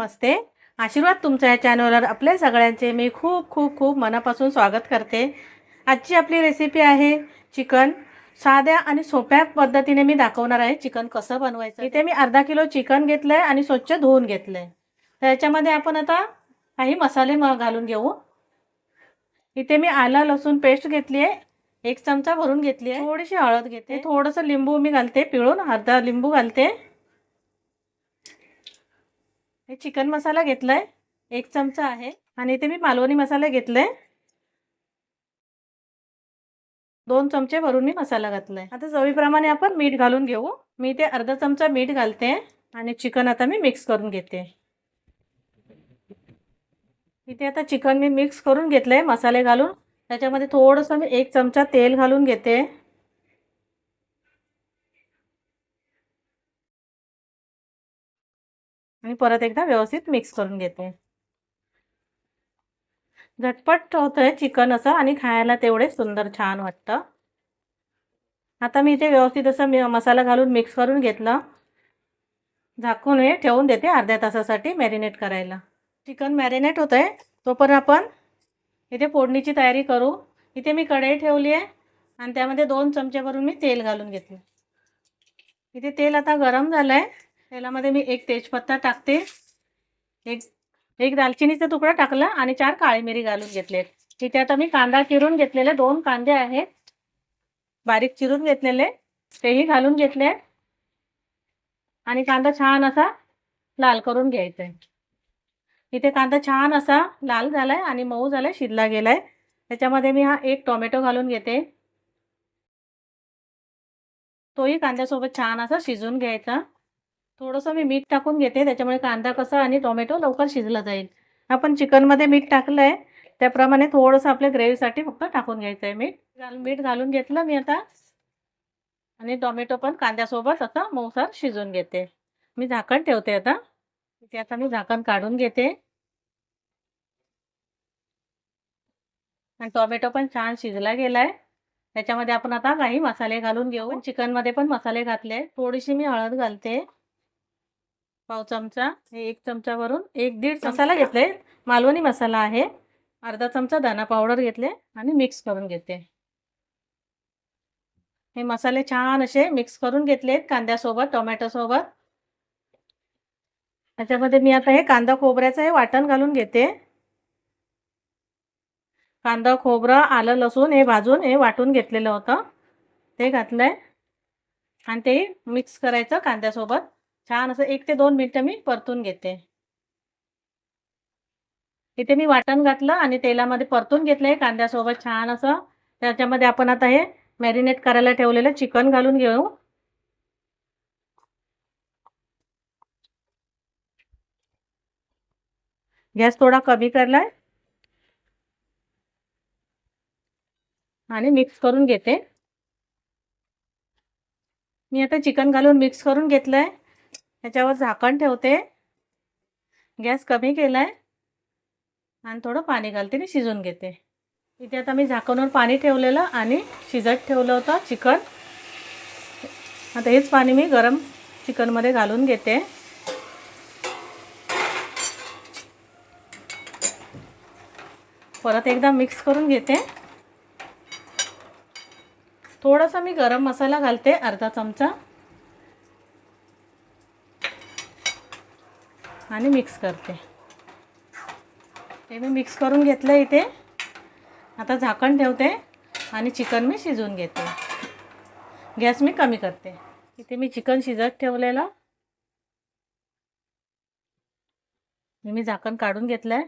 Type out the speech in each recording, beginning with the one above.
नमस्ते. आशीर्वाद तुमच्या या चॅनलवर आपल्या सगळ्यांचे मी खूप खूप खूप मनापासून स्वागत करते. आजची आपली रेसिपी आहे चिकन. साध्या आणि सोप्या पद्धतीने मी दाखवणार आहे चिकन कसं बनवायचं. इथे मी अर्धा किलो चिकन घेतलं आहे आणि स्वच्छ धुवून घेतलं आहे त्याच्यामध्ये आपण आता काही मसाले म घालून घेऊ. इथे मी आलं लसूण पेस्ट घेतली आहे एक चमचा भरून घेतली आहे थोडीशी हळद घेते. थोडंसं लिंबू मी घालते पिळून अर्धा लिंबू घालते. हे चिकन मसाला घेतलाय. एक चमचा आहे. आणि इथे मी मालवणी मसाला घेतलाय दोन चमचे भरून मी मसाला घातलाय. आता चवीप्रमाणे आपण मीठ घालून घेऊ. मी इथे अर्धा चमचा मीठ घालते. आणि चिकन आता मी मिक्स करून घेते. इथे आता चिकन मी मिक्स करून घेतलंय मसाले घालून. त्याच्यामध्ये थोडंसं मी एक चमचा तेल घालून घेते. परत एकदा व्यवस्थित मिक्स करून घेते. झटपट होतं चिकन असं आणि खायला तेवढे सुंदर छान वाटतं. आता मी इथे व्यवस्थित असं मी मसाला घालून मिक्स करून घेतलं. झाकून हे ठेवून देते अर्ध्या तासासाठी मॅरिनेट करायला. चिकन मॅरिनेट होतं आहे तोपर्यंत आपण इथे फोडणीची तयारी करू. इथे मी कढई ठेवली आहे आणि त्यामध्ये दोन चमचे भरून मी तेल घालून घेतले. इथे तेल आता गरम झालं आहे तेलामध्ये मी एक तेजपत्ता टाकते. एक एक दालचिनीचा तुकडा टाकला आणि चार काळी मिरी घालून घेतले तिथे आता मी कांदा चिरून घेतलेले दोन कांदे आहेत. बारीक चिरून घेतलेले तेही घालून घेतले. आणि कांदा छान असा लाल करून घ्यायचा आहे इथे कांदा छान असा लाल झाला आहे आणि मऊ झाला आहे शिजला गेला आहे त्याच्यामध्ये मी हा एक टोमॅटो घालून घेते. तोही कांद्यासोबत छान असा शिजून घ्यायचा. थोडंसं मी मीठ टाकून घेते त्याच्यामुळे कांदा कसा आणि टोमॅटो लवकर शिजला जाईल. आपण चिकनमध्ये मीठ टाकलं आहे त्याप्रमाणे थोडंसं आपल्या ग्रेव्हीसाठी फक्त टाकून घ्यायचं आहे मीठ. घालून मीठ घालून घेतलं मी आता. आणि टोमॅटो पण कांद्यासोबत असं मऊसार शिजून घेते. मी झाकण ठेवते आता. ते आता मी झाकण काढून घेते. आणि टोमॅटो पण छान शिजला गेलाय. त्याच्यामध्ये आपण आता काही मसाले घालून घेऊ. चिकनमध्ये पण मसाले घातले. थोडीशी मी हळद घालते. पाव चमचा हे एक चमचा भरून एक दीड मसाला घेतले. मालवणी मसाला आहे. अर्धा चमचा धना पावडर घेतले आणि मिक्स करून घेते. हे मसाले छान असे मिक्स करून घेतलेत कांद्यासोबत टोमॅटोसोबत. त्याच्यामध्ये मी आता हे कांदा खोबऱ्याचं हे वाटण घालून घेते. कांदा खोबरं आलं लसूण हे भाजून हे वाटून घेतलेलं होतं. ते घातलं आहे आणि ते मिक्स करायचं कांद्यासोबत. छान असं एक ते दोन मिनटं मी परतून घेते. इथे मी वाटण घातलं आणि तेलामध्ये परतून घेतलं कांद्यासोबत छान असं. त्याच्यामध्ये आपण आता हे मॅरिनेट करायला ठेवलेलं चिकन घालून घेऊ. गॅस थोडा कमी करलाय. आणि मिक्स करून घेते. मी आता चिकन घालून मिक्स करून घेतलंय. ह्याच्यावर झाकण ठेवते. गॅस कमी केला आहे आणि थोडं पाणी घालते आणि शिजून घेते. इथे आता मी झाकणवर पाणी ठेवलेलं आणि शिजत ठेवलं होतं चिकन. आता हेच पाणी मी गरम चिकनमध्ये घालून घेते. परत एकदा मिक्स करून घेते. थोडासा मी गरम मसाला घालते अर्धा चमचा. आणि मिक्स करते. ते मी मिक्स करून घेतलं इथे. आता झाकण ठेवते आणि चिकन मी शिजवून घेते. गॅस मी कमी करते. इथे मी चिकन शिजत ठेवलेलं. मी झाकण काढून घेतलं आहे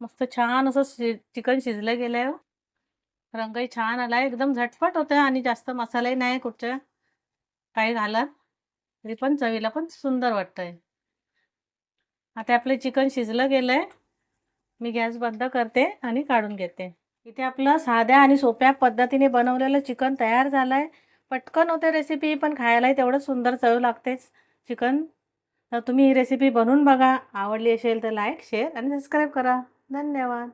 मस्त छान असं शि चिकन शिजलं गेलं आहे हो. रंगही छान आला आहे एकदम झटपट होतं आणि जास्त मसालाही नाही कुठच्या. काही घालत. तरी पण चवीला पण सुंदर वाटतं आहे आता आपलं चिकन शिजलं गेलं आहे मी गॅस बंद करते आणि काढून घेते. इथे आपलं साध्या आणि सोप्या पद्धतीने बनवलेलं चिकन तयार झालं आहे पटकन होते रेसिपी पण खायलाही तेवढं सुंदर चव लागतेच. चिकन तर तुम्ही ही रेसिपी बनवून बघा. आवडली असेल तर लाईक शेअर आणि सबस्क्राईब करा. धन्यवाद.